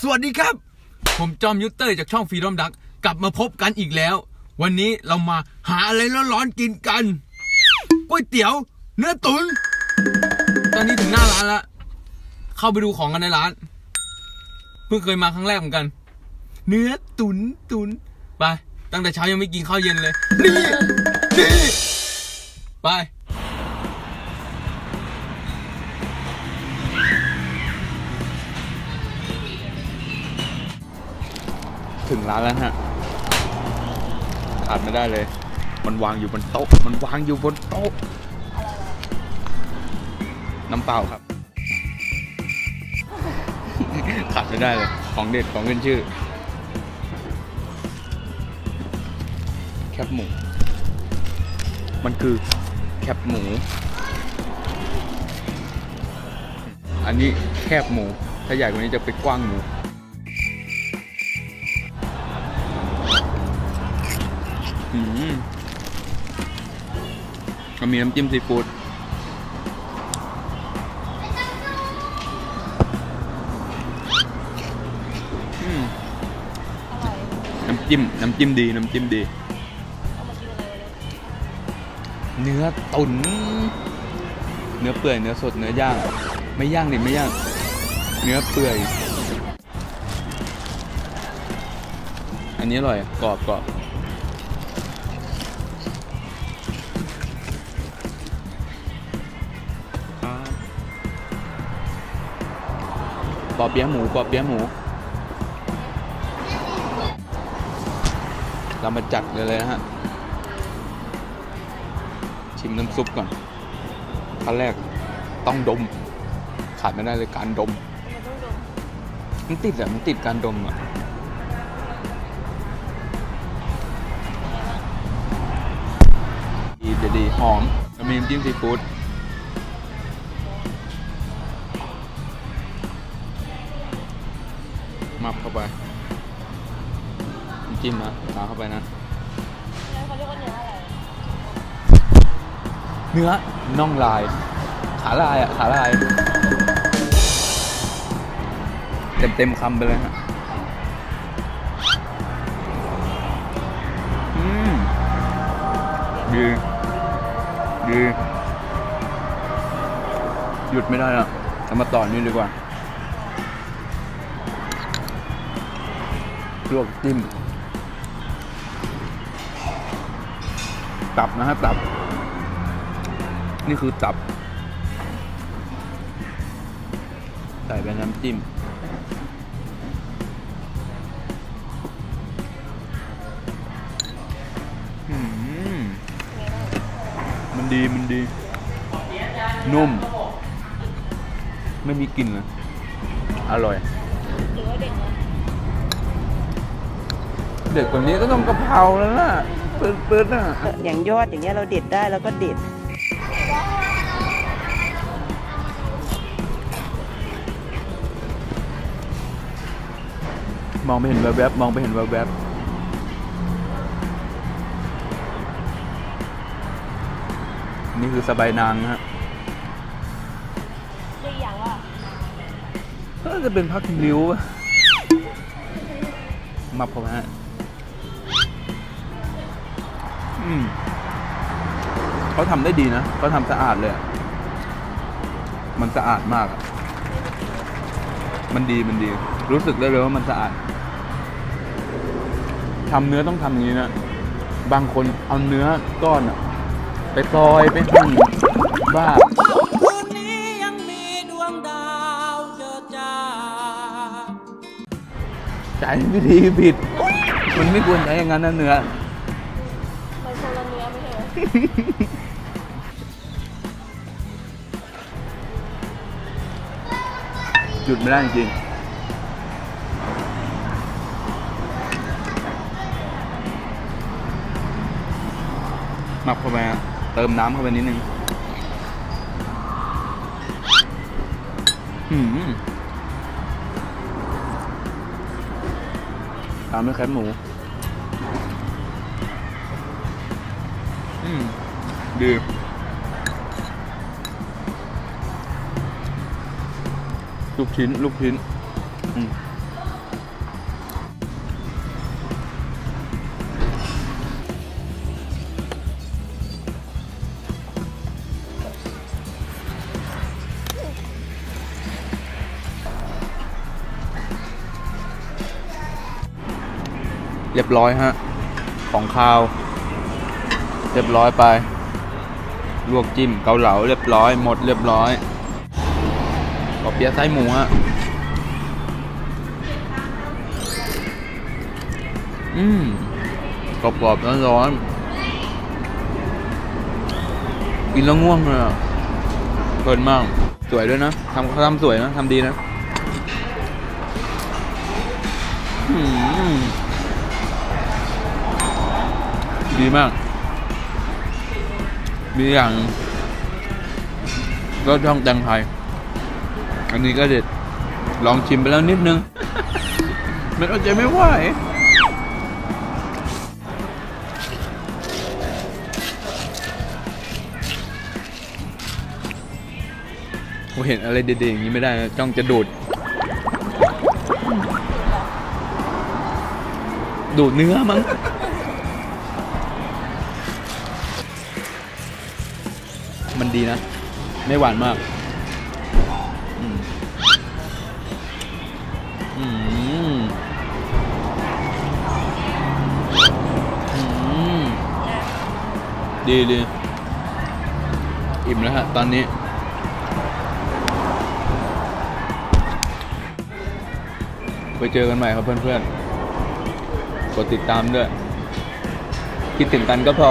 สวัสดีครับ ผมจอมยุทธเตอร์จากช่องฟรีดอมดักกลับมาพบกันอีกแล้ว วันนี้เรามาหาอะไรร้อนๆกินกันก๋วยเตี๋ยว เนื้อตุ๋นตอนนี้ถึงหน้าร้านแล้วเข้าไปดูของกันในร้าน เพิ่งเคยมาครั้งแรกเหมือนกัน เนื้อตุ๋นตุ๋นไปตั้งแต่เช้ายังไม่กินข้าวเย็นเลย นี่นี่ไป ถึงร้านแล้วฮะขาดไม่ได้เลย มันวางอยู่บนโต๊ะ มันวางอยู่บนโต๊ะ น้ำเปล่าครับ ขาดไม่ได้เลย ของเด็ดของขึ้นชื่อ แคบหมู มันคือแคบหมู อันนี้แคบหมู ถ้าใหญ่กว่านี้จะเป็นกว้างหมู อืมมันมีน้ำจิ้มซีฟู้ดน้ำจิ้ม น้ำจิ้มดี น้ำจิ้มดี เนื้อตุ๋นเนื้อเปื่อย เนื้อสด เนื้อย่าง ไม่ย่างดิไม่ย่าง เนื้อเปื่อย อันนี้อร่อย กรอบกรอบ ปอเปี๊ยะหมูปอเปี๊ยะหมู เรามาจัดเลยเลยนะฮะ ชิมน้ำซุปก่อนขั้นแรกต้องดม ขาดไม่ได้เลยการดม มันติดอะมันติดการดมอะดีดีดีหอมมีน้ำจิ้มซีฟู้ด จิ้มนะตาเข้าไปนะเนื้อน่องลาย ขาลายอะขาลาย เต็มเต็มคำไปเลยฮะอืมดีดีหยุดไม่ได้อะเรามาต่อนี่ดีกว่าลวกจิ้ม ตับนะฮะตับ นี่คือตับ ใส่ไปน้ำจิ้มมันดีมันดี นุ่ม ไม่มีกลิ่นเลยอร่อย เด็ดกว่านี้ก็ต้องกะเพราแล้วนะ ปื๊ดๆน่ะอย่างยอดอย่างเงี้ยเราเด็ดได้แล้วก็เด็ด มองไปเห็นแวบๆมองไปเห็นแวบๆนี่คือสบายนางนะฮะคืออย่างว่าน่าจะเป็นพักริ้วปะมับเข้าไปฮะ อืมเขาทำได้ดีนะเขาทำสะอาดเลยอะมันสะอาดมากอะมันดีมันดี รู้สึกได้เลยว่ามันสะอาดทำเนื้อต้องทำอย่างนี้นะบางคนเอาเนื้อก้อนอะไปซอยไปหั่นบ้า คืนนี้ยังมีดวงดาวเจิดจ้า ใช้วิธีผิด มันไม่ควรใช้อย่างนั้นนะเนื้อ หยุดไม่ได้จริงหมักเข้าไปเติมน้ำเข้าไปนิดนึงหืมตามด้วยแคบหมู ดีลูกชิ้น ลูกชิ้นเรียบร้อยฮะ ของข้าว รียบร้อยไป ลวกจิ้มเกาเหลาเรียบร้อย หมดเรียบร้อยกอเปียะไส้หมูฮะอืมกรอบๆร้อนๆกินแล้วง่วงเลยอะเพลินมาก สวยด้วยนะทำเขาทำสวยนะทำดีนะดีมาก ดีอย่างก็ช่องแตงไทย อันนี้ก็เด็ด ลองชิมไปแล้วนิดนึง มันเอาใจไม่ไหวผมเห็นอะไรเด็ดๆอย่างนี้ไม่ได้นะจ้องจะดูด ดูดเนื้อมั้ง มันดีนะ ไม่หวานมากดีดีอิ่มแล้วฮะ ตอนนี้ ไปเจอกันใหม่ครับเพื่อนๆ กดติดตามด้วย คิดถึงกันก็พอ